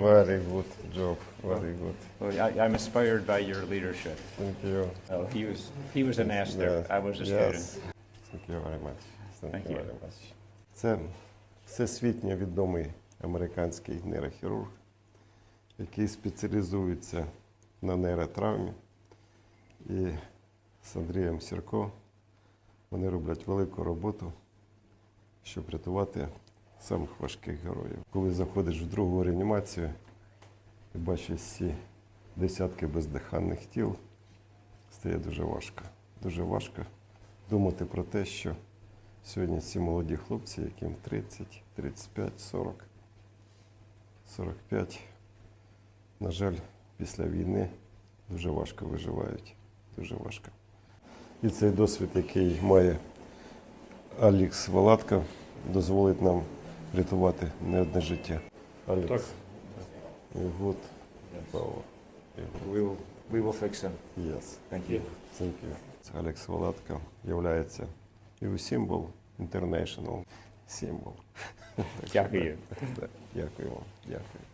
Very good job. Very good. Well, I, I'm inspired by your leadership. Thank you. Oh, he was he was a master. Yeah. I was a Yes. student. Thank you very much. Thank, Thank you you. very much. Це всесвітньо відомий американський нейрохірург, який спеціалізується на нейротравмі. І з Андрієм Сірко вони роблять велику роботу, щоб рятувати самих важких героїв. Коли заходиш в другу реанімацію і бачиш ці десятки бездиханних тіл, стає дуже важко. Дуже важко думати про те, що сьогодні ці молоді хлопці, яким 30, 35, 40, 45, на жаль, після війни дуже важко виживають. Дуже важко. І цей досвід, який має Алікс Валатка, дозволить нам рятувати не одне життя. Алекс. Так. І гуд. Power. We will we will fix him. Yes. Thank you. Thank you. Це Алекс Валатка є його символ International Symbol. Дякую. Дякую вам. Дякую.